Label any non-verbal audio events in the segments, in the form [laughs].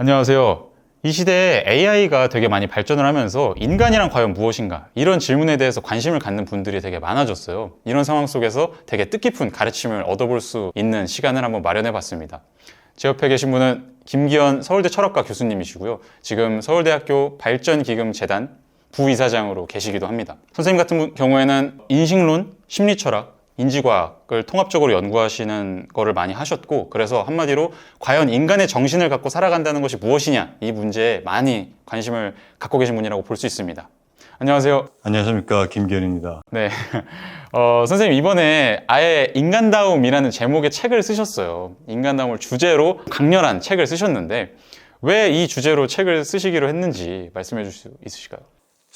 안녕하세요. 이 시대에 AI가 되게 많이 발전을 하면서 인간이란 과연 무엇인가? 이런 질문에 대해서 관심을 갖는 분들이 되게 많아졌어요. 이런 상황 속에서 되게 뜻깊은 가르침을 얻어볼 수 있는 시간을 한번 마련해 봤습니다. 제 옆에 계신 분은 김기현 서울대 철학과 교수님이시고요. 지금 서울대학교 발전기금재단 부이사장으로 계시기도 합니다. 선생님 같은 분- 경우에는 인식론, 심리철학, 인지과학을 통합적으로 연구하시는 거를 많이 하셨고 그래서 한마디로 과연 인간의 정신을 갖고 살아간다는 것이 무엇이냐 이 문제에 많이 관심을 갖고 계신 분이라고 볼 수 있습니다. 안녕하세요. 안녕하십니까 김기현입니다. 네. [laughs] 어, 선생님 이번에 아예 인간다움이라는 제목의 책을 쓰셨어요. 인간다움을 주제로 강렬한 책을 쓰셨는데 왜 이 주제로 책을 쓰시기로 했는지 말씀해 줄수 있으실까요?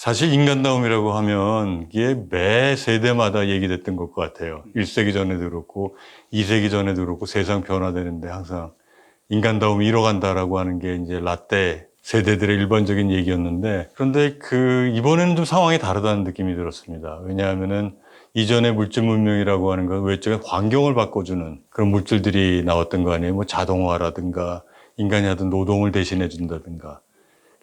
사실 인간다움이라고 하면 이게 매 세대마다 얘기됐던 것 같아요. 1세기 전에도 그렇고 2세기 전에도 그렇고 세상 변화되는데 항상 인간다움이 잃어간다라고 하는 게 이제 라떼 세대들의 일반적인 얘기였는데 그런데 그 이번에는 좀 상황이 다르다는 느낌이 들었습니다. 왜냐하면은 이전의 물질 문명이라고 하는 건 외적인 환경을 바꿔주는 그런 물질들이 나왔던 거 아니에요. 뭐 자동화라든가 인간이 하던 노동을 대신해 준다든가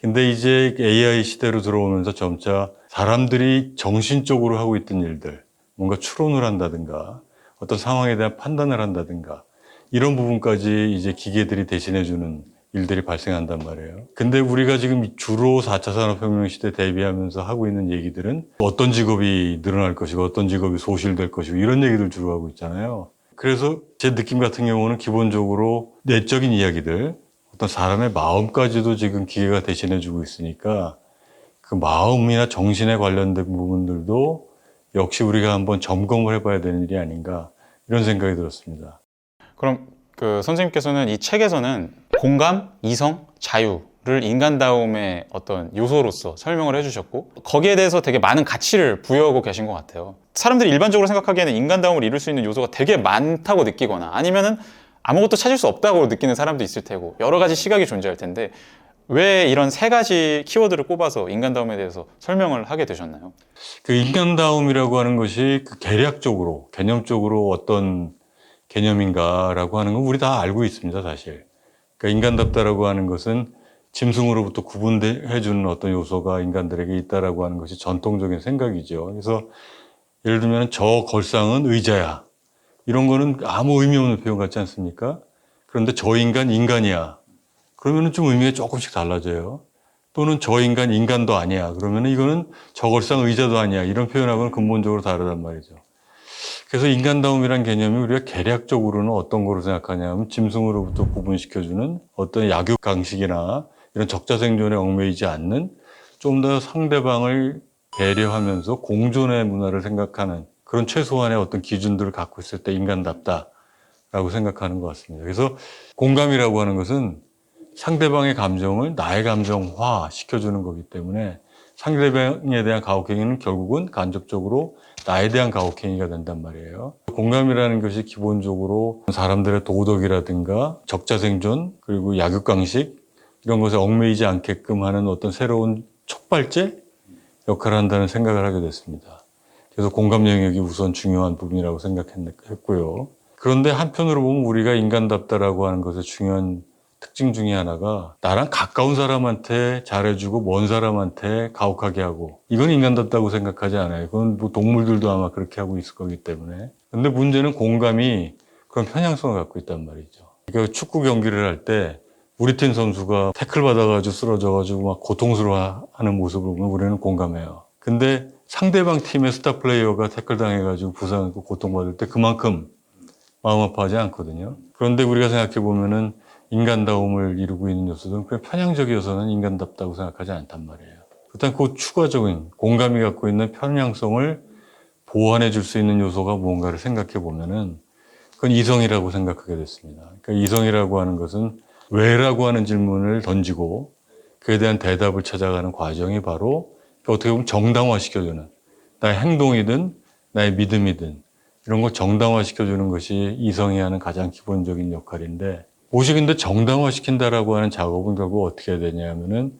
근데 이제 AI 시대로 들어오면서 점차 사람들이 정신적으로 하고 있던 일들, 뭔가 추론을 한다든가, 어떤 상황에 대한 판단을 한다든가, 이런 부분까지 이제 기계들이 대신해주는 일들이 발생한단 말이에요. 근데 우리가 지금 주로 4차 산업혁명 시대 대비하면서 하고 있는 얘기들은 어떤 직업이 늘어날 것이고 어떤 직업이 소실될 것이고 이런 얘기들 주로 하고 있잖아요. 그래서 제 느낌 같은 경우는 기본적으로 내적인 이야기들, 어떤 사람의 마음까지도 지금 기계가 대신해 주고 있으니까 그 마음이나 정신에 관련된 부분들도 역시 우리가 한번 점검을 해봐야 되는 일이 아닌가 이런 생각이 들었습니다. 그럼 그 선생님께서는 이 책에서는 공감, 이성, 자유 를 인간다움의 어떤 요소로서 설명을 해주셨고 거기에 대해서 되게 많은 가치를 부여하고 계신 것 같아요. 사람들이 일반적으로 생각하기에는 인간다움을 이룰 수 있는 요소가 되게 많다고 느끼거나 아니면은 아무것도 찾을 수 없다고 느끼는 사람도 있을 테고 여러 가지 시각이 존재할 텐데 왜 이런 세 가지 키워드를 꼽아서 인간다움에 대해서 설명을 하게 되셨나요? 그 인간다움이라고 하는 것이 그 계략적으로, 개념적으로 어떤 개념인가라고 하는 건 우리 다 알고 있습니다, 사실. 그러니까 인간답다라고 하는 것은 짐승으로부터 구분해 주는 어떤 요소가 인간들에게 있다라고 하는 것이 전통적인 생각이죠. 그래서 예를 들면 저 걸상은 의자야. 이런 거는 아무 의미 없는 표현 같지 않습니까? 그런데 저 인간 인간이야. 그러면은 좀 의미가 조금씩 달라져요. 또는 저 인간 인간도 아니야. 그러면은 이거는 저 걸상 의자도 아니야. 이런 표현하고는 근본적으로 다르단 말이죠. 그래서 인간다움이란 개념이 우리가 계략적으로는 어떤 거로 생각하냐면 짐승으로부터 구분시켜주는 어떤 약육 강식이나 이런 적자생존에 얽매이지 않는 좀 더 상대방을 배려하면서 공존의 문화를 생각하는 그런 최소한의 어떤 기준들을 갖고 있을 때 인간답다라고 생각하는 것 같습니다. 그래서 공감이라고 하는 것은 상대방의 감정을 나의 감정화 시켜주는 거기 때문에 상대방에 대한 가혹행위는 결국은 간접적으로 나에 대한 가혹행위가 된단 말이에요. 공감이라는 것이 기본적으로 사람들의 도덕이라든가 적자생존 그리고 약육강식 이런 것에 얽매이지 않게끔 하는 어떤 새로운 촉발제 역할을 한다는 생각을 하게 됐습니다. 그래서 공감 영역이 우선 중요한 부분이라고 생각했고요. 그런데 한편으로 보면 우리가 인간답다라고 하는 것의 중요한 특징 중에 하나가 나랑 가까운 사람한테 잘해주고 먼 사람한테 가혹하게 하고 이건 인간답다고 생각하지 않아요. 그건 뭐 동물들도 아마 그렇게 하고 있을 거기 때문에. 근데 문제는 공감이 그런 편향성을 갖고 있단 말이죠. 그러니까 축구 경기를 할 때 우리 팀 선수가 태클 받아가지고 쓰러져가지고 막 고통스러워하는 모습을 보면 우리는 공감해요. 근데 상대방 팀의 스타 플레이어가 태클 당해가지고 부상하고 고통받을 때 그만큼 마음 아파하지 않거든요. 그런데 우리가 생각해 보면은 인간다움을 이루고 있는 요소들은 그냥 편향적이어서는 인간답다고 생각하지 않단 말이에요. 일단 그 추가적인 공감이 갖고 있는 편향성을 보완해 줄 수 있는 요소가 무언가를 생각해 보면은 그건 이성이라고 생각하게 됐습니다. 그러니까 이성이라고 하는 것은 왜라고 하는 질문을 던지고 그에 대한 대답을 찾아가는 과정이 바로 어떻게 보면 정당화시켜주는 나의 행동이든 나의 믿음이든 이런 걸 정당화시켜주는 것이 이성이 하는 가장 기본적인 역할인데 근데 정당화시킨다라고 하는 작업은 결국 어떻게 해야 되냐면은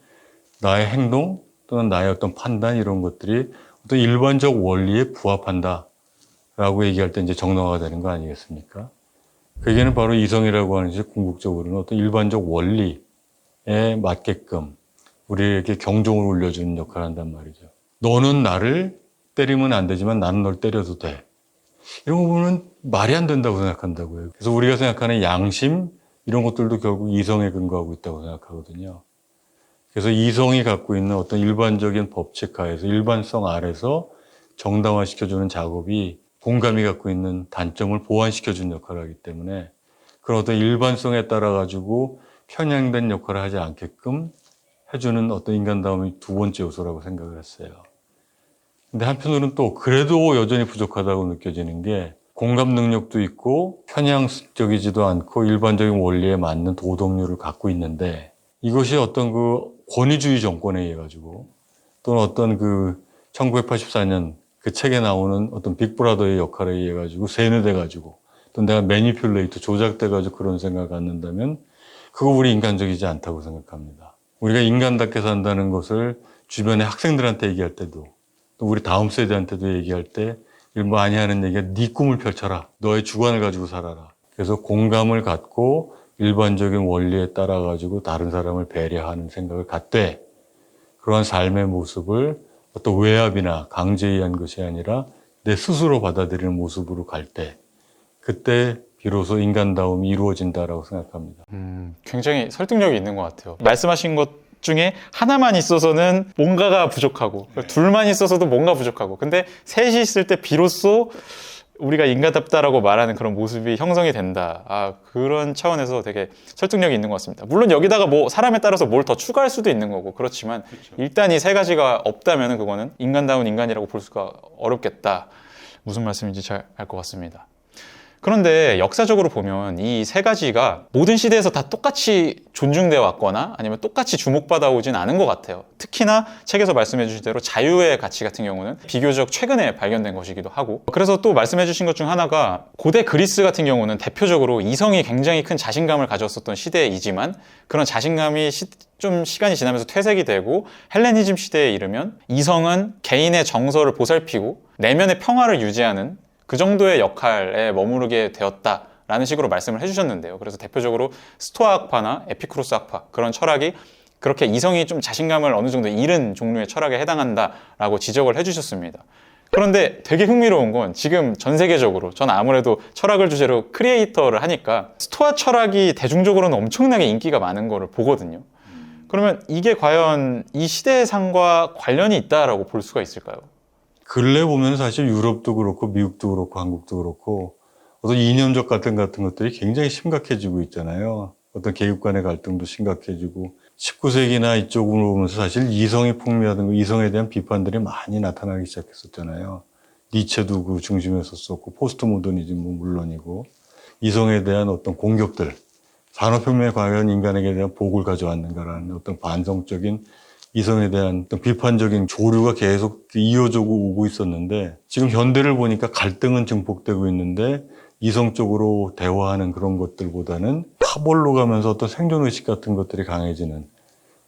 나의 행동 또는 나의 어떤 판단 이런 것들이 어떤 일반적 원리에 부합한다라고 얘기할 때 이제 정당화가 되는 거 아니겠습니까? 그게는 바로 이성이라고 하는 것이 궁극적으로는 어떤 일반적 원리에 맞게끔 우리에게 경종을 울려주는 역할을 한단 말이죠. 너는 나를 때리면 안 되지만 나는 널 때려도 돼. 이런 거 보면 말이 안 된다고 생각한다고요. 그래서 우리가 생각하는 양심 이런 것들도 결국 이성에 근거하고 있다고 생각하거든요. 그래서 이성이 갖고 있는 어떤 일반적인 법칙 하에서 일반성 아래서 정당화시켜주는 작업이 공감이 갖고 있는 단점을 보완시켜주는 역할을 하기 때문에 그런 어떤 일반성에 따라 가지고 편향된 역할을 하지 않게끔 해주는 어떤 인간다움이 두 번째 요소라고 생각을 했어요. 근데 한편으로는 또 그래도 여전히 부족하다고 느껴지는 게 공감 능력도 있고 편향적이지도 않고 일반적인 원리에 맞는 도덕률을 갖고 있는데 이것이 어떤 그 권위주의 정권에 의해 가지고 또는 어떤 그 1984년 그 책에 나오는 어떤 빅브라더의 역할에 의해 가지고 세뇌돼 가지고 또 내가 매니퓰레이터 조작돼 가지고 그런 생각을 갖는다면 그거 우리 인간적이지 않다고 생각합니다. 우리가 인간답게 산다는 것을 주변의 학생들한테 얘기할 때도 또 우리 다음 세대한테도 얘기할 때 많이 하는 얘기가 네 꿈을 펼쳐라. 너의 주관을 가지고 살아라. 그래서 공감을 갖고 일반적인 원리에 따라 가지고 다른 사람을 배려하는 생각을 갖되 그러한 삶의 모습을 어떤 외압이나 강제에 의한 것이 아니라 내 스스로 받아들이는 모습으로 갈 때 그때 비로소 인간다움이 이루어진다라고 생각합니다. 음, 굉장히 설득력이 있는 것 같아요. 말씀하신 것 중에 하나만 있어서는 뭔가가 부족하고 둘만 있어서도 뭔가 부족하고 근데 셋이 있을 때 비로소 우리가 인간답다라고 말하는 그런 모습이 형성이 된다. 아, 그런 차원에서 되게 설득력이 있는 것 같습니다. 물론 여기다가 뭐 사람에 따라서 뭘 더 추가할 수도 있는 거고 그렇지만 일단 이 세 가지가 없다면 그거는 인간다운 인간이라고 볼 수가 어렵겠다. 무슨 말씀인지 잘 알 것 같습니다. 그런데 역사적으로 보면 이 세 가지가 모든 시대에서 다 똑같이 존중되어 왔거나 아니면 똑같이 주목받아 오진 않은 것 같아요. 특히나 책에서 말씀해 주신 대로 자유의 가치 같은 경우는 비교적 최근에 발견된 것이기도 하고 그래서 또 말씀해 주신 것 중 하나가 고대 그리스 같은 경우는 대표적으로 이성이 굉장히 큰 자신감을 가졌었던 시대이지만 그런 자신감이 시- 좀 시간이 지나면서 퇴색이 되고 헬레니즘 시대에 이르면 이성은 개인의 정서를 보살피고 내면의 평화를 유지하는 그 정도의 역할에 머무르게 되었다 라는 식으로 말씀을 해주셨는데요. 그래서 대표적으로 스토아 학파나 에피쿠로스 학파 그런 철학이 그렇게 이성이 좀 자신감을 어느 정도 잃은 종류의 철학에 해당한다라고 지적을 해주셨습니다. 그런데 되게 흥미로운 건 지금 전 세계적으로 전 아무래도 철학을 주제로 크리에이터를 하니까 스토아 철학이 대중적으로는 엄청나게 인기가 많은 거를 보거든요. 그러면 이게 과연 이 시대상과 관련이 있다라고 볼 수가 있을까요? 근래 보면 사실 유럽도 그렇고 미국도 그렇고 한국도 그렇고 어떤 이념적 갈등 같은 것들이 굉장히 심각해지고 있잖아요. 어떤 계급 간의 갈등도 심각해지고 19세기나 이쪽으로 보면서 사실 이성의 풍미라든가 이성에 대한 비판들이 많이 나타나기 시작했었잖아요. 니체도 그 중심에 섰었고 포스트 모더니즘은 물론이고 이성에 대한 어떤 공격들 산업혁명에 과연 인간에게 대한 복을 가져왔는가라는 어떤 반성적인 이성에 대한 비판적인 조류가 계속 이어져 오고 있었는데 지금 현대를 보니까 갈등은 증폭되고 있는데 이성적으로 대화하는 그런 것들보다는 파벌로 가면서 어떤 생존 의식 같은 것들이 강해지는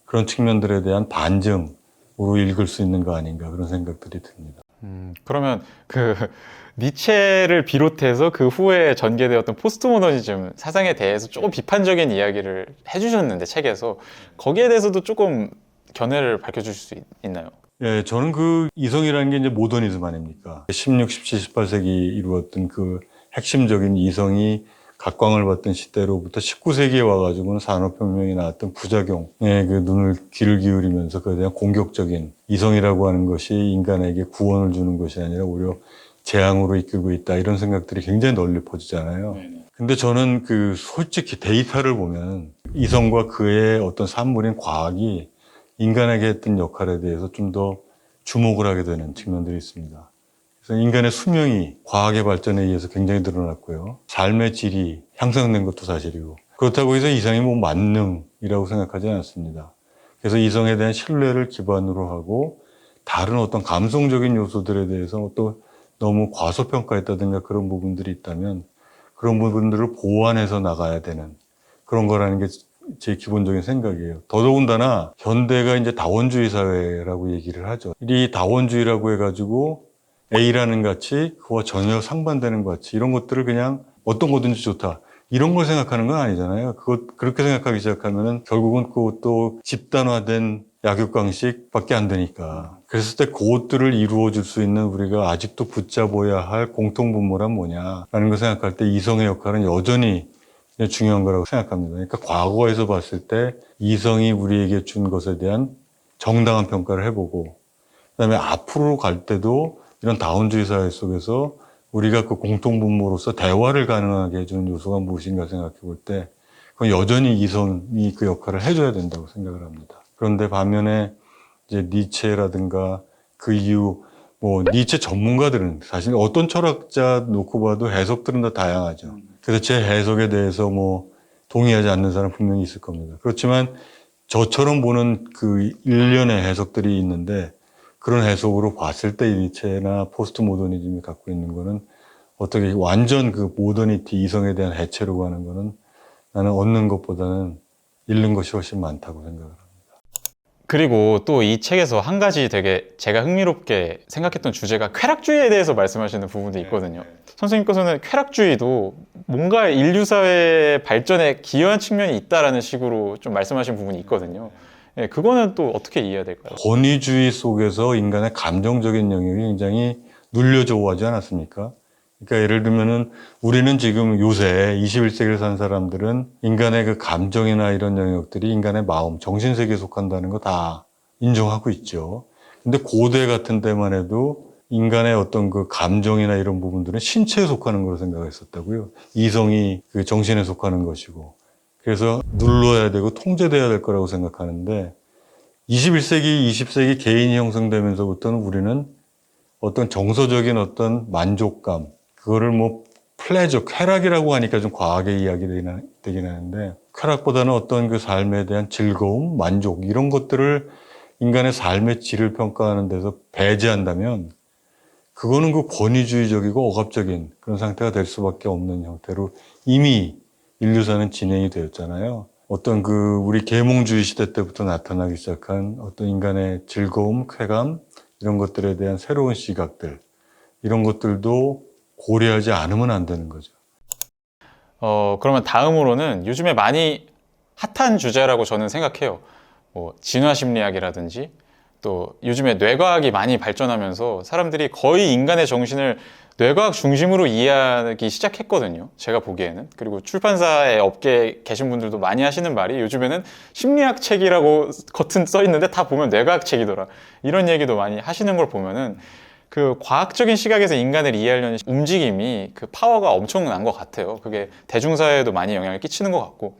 그런 측면들에 대한 반증으로 읽을 수 있는 거 아닌가 그런 생각들이 듭니다. 음, 그러면 그 [laughs] 니체를 비롯해서 그 후에 전개되었던 포스트 모더니즘 사상에 대해서 조금 비판적인 이야기를 해주셨는데 책에서 거기에 대해서도 조금 견해를 밝혀주실 수 있, 있나요? 예, 저는 그 이성이라는 게 이제 모더니즘 아닙니까? 16, 17, 18세기 이루었던 그 핵심적인 이성이 각광을 받던 시대로부터 19세기에 와가지고는 산업혁명이 나왔던 부작용에 그 눈을 귀를 기울이면서 그에 대한 공격적인 이성이라고 하는 것이 인간에게 구원을 주는 것이 아니라 오히려 재앙으로 이끌고 있다 이런 생각들이 굉장히 널리 퍼지잖아요. 근데 저는 그 솔직히 데이터를 보면 이성과 그의 어떤 산물인 과학이 인간에게 했던 역할에 대해서 좀 더 주목을 하게 되는 측면들이 있습니다. 그래서 인간의 수명이 과학의 발전에 의해서 굉장히 늘어났고요. 삶의 질이 향상된 것도 사실이고. 그렇다고 해서 이성이 뭐 만능이라고 생각하지 않습니다. 그래서 이성에 대한 신뢰를 기반으로 하고 다른 어떤 감성적인 요소들에 대해서 또 너무 과소평가했다든가 그런 부분들이 있다면 그런 부분들을 보완해서 나가야 되는 그런 거라는 게 제 기본적인 생각이에요. 더더군다나 현대가 이제 다원주의 사회라고 얘기를 하죠. 이 다원주의라고 해가지고 A라는 가치, 그와 전혀 상반되는 가치, 이런 것들을 그냥 어떤 거든지 좋다. 이런 걸 생각하는 건 아니잖아요. 그것 그렇게 생각하기 시작하면은 결국은 그것도 집단화된 약육강식밖에 안 되니까. 그랬을 때 그것들을 이루어줄 수 있는 우리가 아직도 붙잡아야 할 공통분모란 뭐냐라는 걸 생각할 때 이성의 역할은 여전히 중요한 거라고 생각합니다. 그러니까 과거에서 봤을 때 이성이 우리에게 준 것에 대한 정당한 평가를 해보고 그다음에 앞으로 갈 때도 이런 다운주의 사회 속에서 우리가 그 공통분모로서 대화를 가능하게 해주는 요소가 무엇인가 생각해 볼 때 그건 여전히 이성이 그 역할을 해줘야 된다고 생각을 합니다. 그런데 반면에 이제 니체라든가 그 이후 뭐 니체 전문가들은 사실 어떤 철학자 놓고 봐도 해석들은 다 다양하죠. 그래서 제 해석에 대해서 뭐 동의하지 않는 사람 분명히 있을 겁니다. 그렇지만 저처럼 보는 그 일련의 해석들이 있는데 그런 해석으로 봤을 때 니체나 포스트 모더니즘이 갖고 있는 거는 어떻게 완전 그 모더니티 이성에 대한 해체로 가는 거는 나는 얻는 것보다는 잃는 것이 훨씬 많다고 생각을 합니다. 그리고 또 이 책에서 한 가지 되게 제가 흥미롭게 생각했던 주제가 쾌락주의에 대해서 말씀하시는 부분도 있거든요. 선생님께서는 쾌락주의도 뭔가 인류 사회의 발전에 기여한 측면이 있다라는 식으로 좀 말씀하신 부분이 있거든요. 예, 그거는 또 어떻게 이해해야 될까요? 권위주의 속에서 인간의 감정적인 영역이 굉장히 눌려져 오지 않았습니까? 그러니까 예를 들면은 우리는 지금 요새 21세기를 산 사람들은 인간의 그 감정이나 이런 영역들이 인간의 마음, 정신세계에 속한다는 거 다 인정하고 있죠. 근데 고대 같은 때만 해도 인간의 어떤 그 감정이나 이런 부분들은 신체에 속하는 거로 생각했었다고요. 이성이 그 정신에 속하는 것이고. 그래서 눌러야 되고 통제돼야 될 거라고 생각하는데 21세기, 20세기 개인이 형성되면서부터는 우리는 어떤 정서적인 어떤 만족감, 그거를 뭐 플레저, 쾌락이라고 하니까 좀 과하게 이야기되긴 되긴 하는데 쾌락보다는 어떤 그 삶에 대한 즐거움, 만족 이런 것들을 인간의 삶의 질을 평가하는 데서 배제한다면 그거는 그 권위주의적이고 억압적인 그런 상태가 될 수밖에 없는 형태로 이미 인류사는 진행이 되었잖아요. 어떤 그 우리 계몽주의 시대 때부터 나타나기 시작한 어떤 인간의 즐거움, 쾌감 이런 것들에 대한 새로운 시각들 이런 것들도 고려하지 않으면 안 되는 거죠. 어, 그러면 다음으로는 요즘에 많이 핫한 주제라고 저는 생각해요. 뭐, 진화 심리학이라든지 또 요즘에 뇌과학이 많이 발전하면서 사람들이 거의 인간의 정신을 뇌과학 중심으로 이해하기 시작했거든요. 제가 보기에는. 그리고 출판사의 업계에 계신 분들도 많이 하시는 말이 요즘에는 심리학 책이라고 [laughs] 겉은 써 있는데 다 보면 뇌과학 책이더라. 이런 얘기도 많이 하시는 걸 보면은 그 과학적인 시각에서 인간을 이해하려는 움직임이 그 파워가 엄청난 것 같아요. 그게 대중사회에도 많이 영향을 끼치는 것 같고.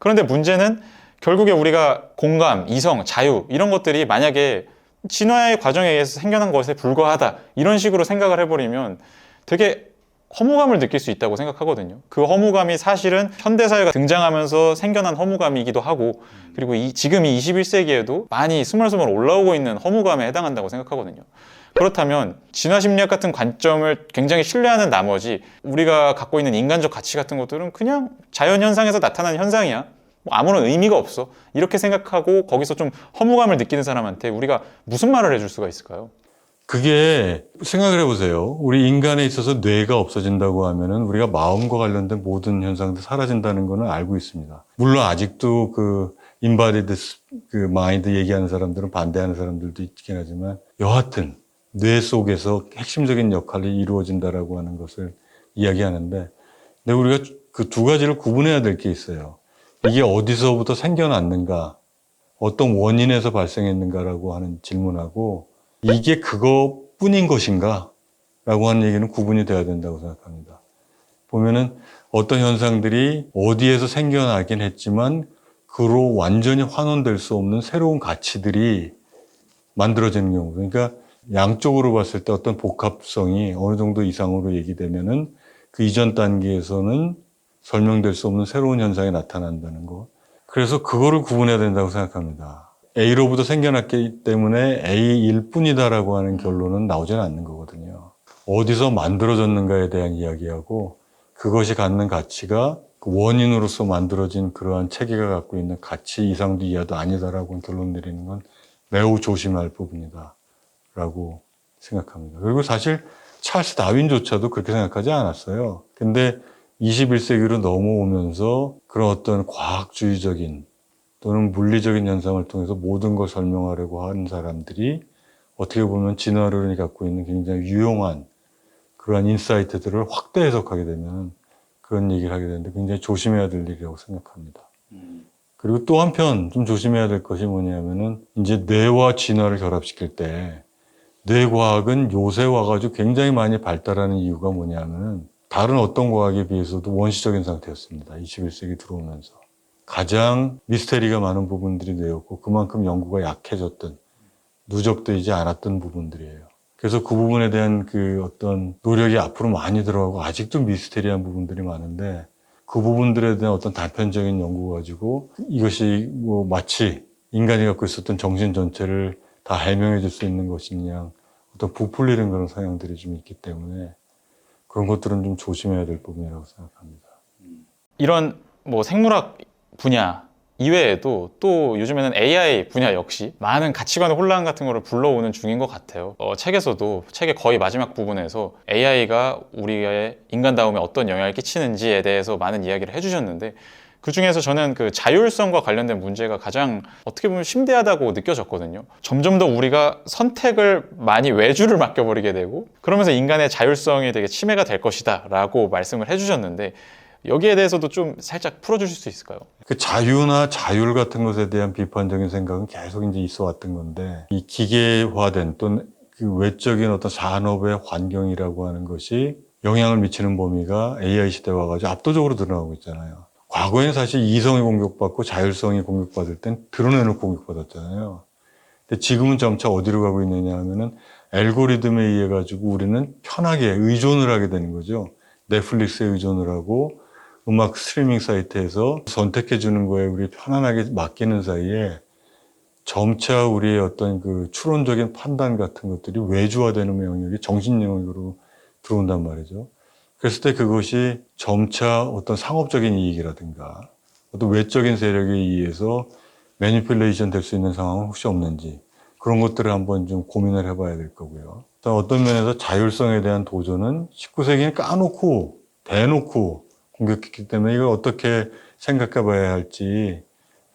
그런데 문제는 결국에 우리가 공감, 이성, 자유 이런 것들이 만약에 진화의 과정에 의해서 생겨난 것에 불과하다 이런 식으로 생각을 해버리면 되게 허무감을 느낄 수 있다고 생각하거든요. 그 허무감이 사실은 현대사회가 등장하면서 생겨난 허무감이기도 하고 그리고 이, 지금 이 21세기에도 많이 스멀스멀 올라오고 있는 허무감에 해당한다고 생각하거든요. 그렇다면 진화 심리학 같은 관점을 굉장히 신뢰하는 나머지 우리가 갖고 있는 인간적 가치 같은 것들은 그냥 자연 현상에서 나타나는 현상이야. 뭐 아무런 의미가 없어. 이렇게 생각하고 거기서 좀 허무감을 느끼는 사람한테 우리가 무슨 말을 해줄 수가 있을까요? 그게 생각을 해보세요. 우리 인간에 있어서 뇌가 없어진다고 하면은 우리가 마음과 관련된 모든 현상도 사라진다는 거는 알고 있습니다. 물론 아직도 그 인바디드 그 마인드 얘기하는 사람들은 반대하는 사람들도 있긴 하지만 여하튼 뇌 속에서 핵심적인 역할이 이루어진다라고 하는 것을 이야기하는데 근데 우리가 그 두 가지를 구분해야 될 게 있어요. 이게 어디서부터 생겨났는가, 어떤 원인에서 발생했는가라고 하는 질문하고 이게 그것뿐인 것인가? 라고 하는 얘기는 구분이 돼야 된다고 생각합니다. 보면은 어떤 현상들이 어디에서 생겨나긴 했지만 그로 완전히 환원될 수 없는 새로운 가치들이 만들어지는 경우. 그러니까 양쪽으로 봤을 때 어떤 복합성이 어느 정도 이상으로 얘기되면은 그 이전 단계에서는 설명될 수 없는 새로운 현상이 나타난다는 것. 그래서 그거를 구분해야 된다고 생각합니다. A로부터 생겨났기 때문에 A일 뿐이다라고 하는 결론은 나오지는 않는 거거든요. 어디서 만들어졌는가에 대한 이야기하고 그것이 갖는 가치가 그 원인으로서 만들어진 그러한 체계가 갖고 있는 가치 이상도 이하도 아니다라고 결론 내리는 건 매우 조심할 부분이다. 라고 생각합니다. 그리고 사실 찰스 다윈조차도 그렇게 생각하지 않았어요. 근데 21세기로 넘어오면서 그런 어떤 과학주의적인 또는 물리적인 현상을 통해서 모든 걸 설명하려고 하는 사람들이 어떻게 보면 진화론이 갖고 있는 굉장히 유용한 그러한 인사이트들을 확대 해석하게 되면 그런 얘기를 하게 되는데 굉장히 조심해야 될 일이라고 생각합니다. 그리고 또 한편 좀 조심해야 될 것이 뭐냐면은 이제 뇌와 진화를 결합시킬 때 뇌과학은 요새 와가지고 굉장히 많이 발달하는 이유가 뭐냐면은 다른 어떤 과학에 비해서도 원시적인 상태였습니다. 21세기 들어오면서. 가장 미스테리가 많은 부분들이 뇌였고 그만큼 연구가 약해졌던 누적되지 않았던 부분들이에요. 그래서 그 부분에 대한 그 어떤 노력이 앞으로 많이 들어가고 아직도 미스테리한 부분들이 많은데 그 부분들에 대한 어떤 단편적인 연구 가지고 이것이 뭐 마치 인간이 갖고 있었던 정신 전체를 다 해명해 줄 수 있는 것이냐 어떤 부풀리는 그런 성향들이 좀 있기 때문에 그런 것들은 좀 조심해야 될 부분이라고 생각합니다. 이런 뭐 생물학 분야 이외에도 또 요즘에는 AI 분야 역시 많은 가치관 혼란 같은 거를 불러오는 중인 것 같아요. 어, 책에서도 책의 거의 마지막 부분에서 AI가 우리의 인간다움에 어떤 영향을 끼치는지에 대해서 많은 이야기를 해주셨는데 그 중에서 저는 그 자율성과 관련된 문제가 가장 어떻게 보면 심대하다고 느껴졌거든요. 점점 더 우리가 선택을 많이 외주를 맡겨버리게 되고 그러면서 인간의 자율성이 되게 침해가 될 것이다 라고 말씀을 해주셨는데 여기에 대해서도 좀 살짝 풀어주실 수 있을까요? 그 자유나 자율 같은 것에 대한 비판적인 생각은 계속 이제 있어 왔던 건데 이 기계화된 또는 그 외적인 어떤 산업의 환경이라고 하는 것이 영향을 미치는 범위가 AI 시대 와 가지고 압도적으로 드러나고 있잖아요. 과거에는 사실 이성이 공격받고 자율성이 공격받을 땐 드러내놓고 공격받았잖아요. 근데 지금은 점차 어디로 가고 있느냐 하면은 알고리즘에 의해 가지고 우리는 편하게 의존을 하게 되는 거죠. 넷플릭스에 의존을 하고 음악 스트리밍 사이트에서 선택해 주는 거에 우리 편안하게 맡기는 사이에 점차 우리의 어떤 그 추론적인 판단 같은 것들이 외주화되는 영역이 정신 영역으로 들어온단 말이죠. 그랬을 때 그것이 점차 어떤 상업적인 이익이라든가 어떤 외적인 세력에 의해서 매니플레이션 될 수 있는 상황은 혹시 없는지 그런 것들을 한번 좀 고민을 해봐야 될 거고요. 또 어떤 면에서 자율성에 대한 도전은 19세기에 까놓고 대놓고 공격했기 때문에 이걸 어떻게 생각해 봐야 할지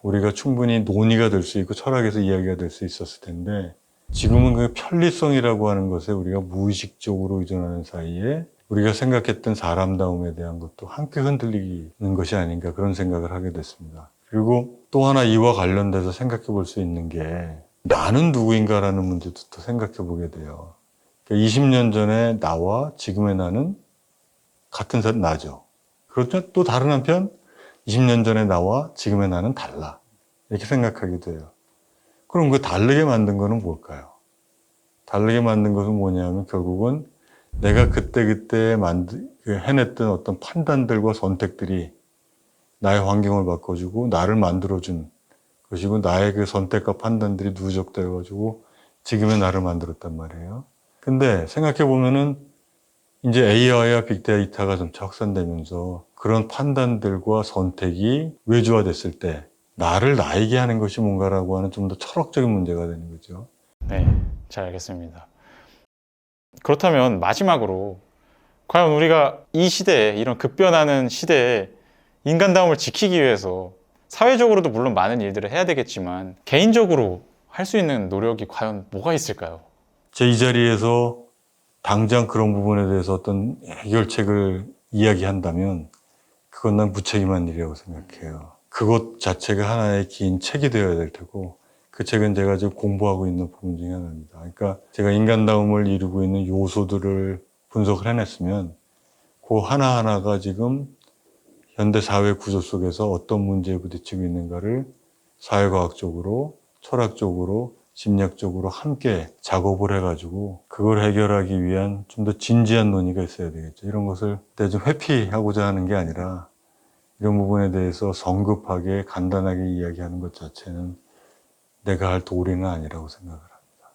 우리가 충분히 논의가 될 수 있고 철학에서 이야기가 될 수 있었을 텐데 지금은 그 편리성이라고 하는 것에 우리가 무의식적으로 의존하는 사이에 우리가 생각했던 사람다움에 대한 것도 함께 흔들리는 것이 아닌가 그런 생각을 하게 됐습니다. 그리고 또 하나 이와 관련돼서 생각해 볼 수 있는 게 나는 누구인가라는 문제도 또 생각해 보게 돼요. 20년 전에 나와 지금의 나는 같은 나죠. 그렇죠? 또 다른 한편 20년 전에 나와 지금의 나는 달라. 이렇게 생각하게 돼요. 그럼 그 다르게 만든 거는 뭘까요? 다르게 만든 것은 뭐냐면 결국은 내가 그때그때 만드, 그 해냈던 어떤 판단들과 선택들이 나의 환경을 바꿔주고 나를 만들어준 것이고 나의 그 선택과 판단들이 누적되어가지고 지금의 나를 만들었단 말이에요. 근데 생각해 보면은 이제 AI와 빅데이터가 점차 확산되면서 그런 판단들과 선택이 외주화됐을 때 나를 나에게 하는 것이 뭔가라고 하는 좀 더 철학적인 문제가 되는 거죠. 네, 잘 알겠습니다. 그렇다면 마지막으로 과연 우리가 이 시대에 이런 급변하는 시대에 인간다움을 지키기 위해서 사회적으로도 물론 많은 일들을 해야 되겠지만 개인적으로 할 수 있는 노력이 과연 뭐가 있을까요? 제 이 자리에서 당장 그런 부분에 대해서 어떤 해결책을 이야기한다면 그건 난 무책임한 일이라고 생각해요. 그것 자체가 하나의 긴 책이 되어야 될 테고 그 책은 제가 지금 공부하고 있는 부분 중에 하나입니다. 그러니까 제가 인간다움을 이루고 있는 요소들을 분석을 해냈으면 그 하나하나가 지금 현대 사회 구조 속에서 어떤 문제에 부딪히고 있는가를 사회과학적으로, 철학적으로, 심리학적으로 함께 작업을 해가지고 그걸 해결하기 위한 좀 더 진지한 논의가 있어야 되겠죠. 이런 것을 좀 회피하고자 하는 게 아니라 이런 부분에 대해서 성급하게 간단하게 이야기하는 것 자체는 내가 할 도리는 아니라고 생각을 합니다.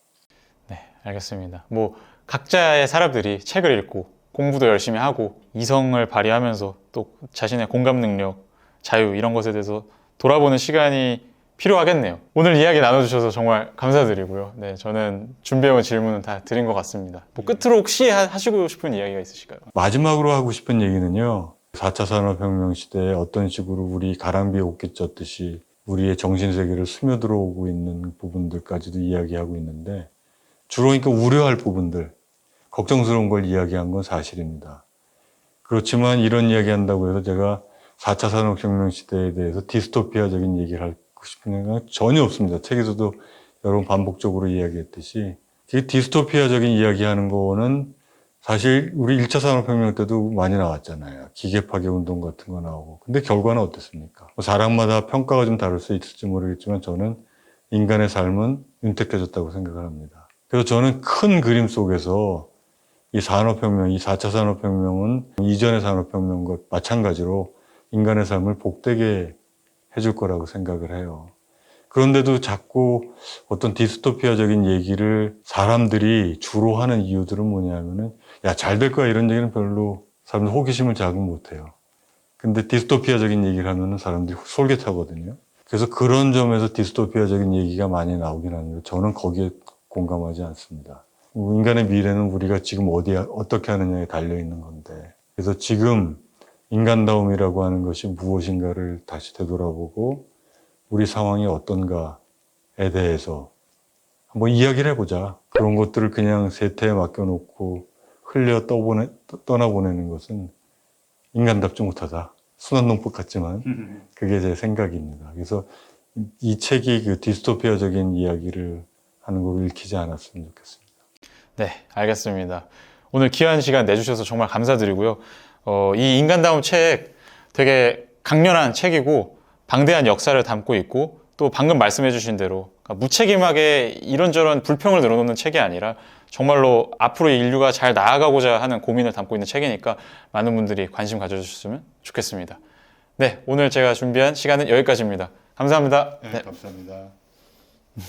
네, 알겠습니다. 뭐 각자의 사람들이 책을 읽고 공부도 열심히 하고 이성을 발휘하면서 또 자신의 공감 능력, 자유 이런 것에 대해서 돌아보는 시간이 필요하겠네요. 오늘 이야기 나눠주셔서 정말 감사드리고요. 네, 저는 준비해온 질문은 다 드린 것 같습니다. 뭐 끝으로 혹시 하- 하시고 싶은 이야기가 있으실까요? 마지막으로 하고 싶은 얘기는요. 4차 산업혁명 시대에 어떤 식으로 우리 가랑비에 옷깃 젖듯이 우리의 정신세계를 스며들어오고 있는 부분들까지도 이야기하고 있는데 주로 그러니까 우려할 부분들, 걱정스러운 걸 이야기한 건 사실입니다. 그렇지만 이런 이야기 한다고 해서 제가 4차 산업혁명 시대에 대해서 디스토피아적인 얘기를 하고 싶은 건 전혀 없습니다. 책에서도 여러 번 반복적으로 이야기했듯이 이 디스토피아적인 이야기하는 거는 사실 우리 1차 산업혁명 때도 많이 나왔잖아요. 기계 파괴 운동 같은 거 나오고. 근데 결과는 어땠습니까? 뭐 사람마다 평가가 좀 다를 수 있을지 모르겠지만 저는 인간의 삶은 윤택해졌다고 생각을 합니다. 그래서 저는 큰 그림 속에서 이 산업혁명, 이 4차 산업혁명은 이전의 산업혁명과 마찬가지로 인간의 삶을 복되게 해줄 거라고 생각을 해요. 그런데도 자꾸 어떤 디스토피아적인 얘기를 사람들이 주로 하는 이유들은 뭐냐면은 야, 잘 될 거야 이런 얘기는 별로 사람들 호기심을 자극 못 해요. 근데 디스토피아적인 얘기를 하면은 사람들이 솔깃하거든요. 그래서 그런 점에서 디스토피아적인 얘기가 많이 나오긴 하는데 저는 거기에 공감하지 않습니다. 인간의 미래는 우리가 지금 어디에 어떻게 하느냐에 달려 있는 건데. 그래서 지금 인간다움이라고 하는 것이 무엇인가를 다시 되돌아보고 우리 상황이 어떤가에 대해서 한번 이야기를 해보자. 그런 것들을 그냥 세태에 맡겨놓고 흘려 떠보내, 떠나보내는 것은 인간답지 못하다. 순환 농법 같지만 [laughs] 그게 제 생각입니다. 그래서 이 책이 그 디스토피아적인 이야기를 하는 걸 읽히지 않았으면 좋겠습니다. 네, 알겠습니다. 오늘 귀한 시간 내주셔서 정말 감사드리고요. 어, 이 인간다움 책 되게 강렬한 책이고 방대한 역사를 담고 있고 또 방금 말씀해 주신 대로 그러니까 무책임하게 이런저런 불평을 늘어놓는 책이 아니라 정말로 앞으로 인류가 잘 나아가고자 하는 고민을 담고 있는 책이니까 많은 분들이 관심 가져주셨으면 좋겠습니다. 네, 오늘 제가 준비한 시간은 여기까지입니다. 감사합니다. 네. 감사합니다.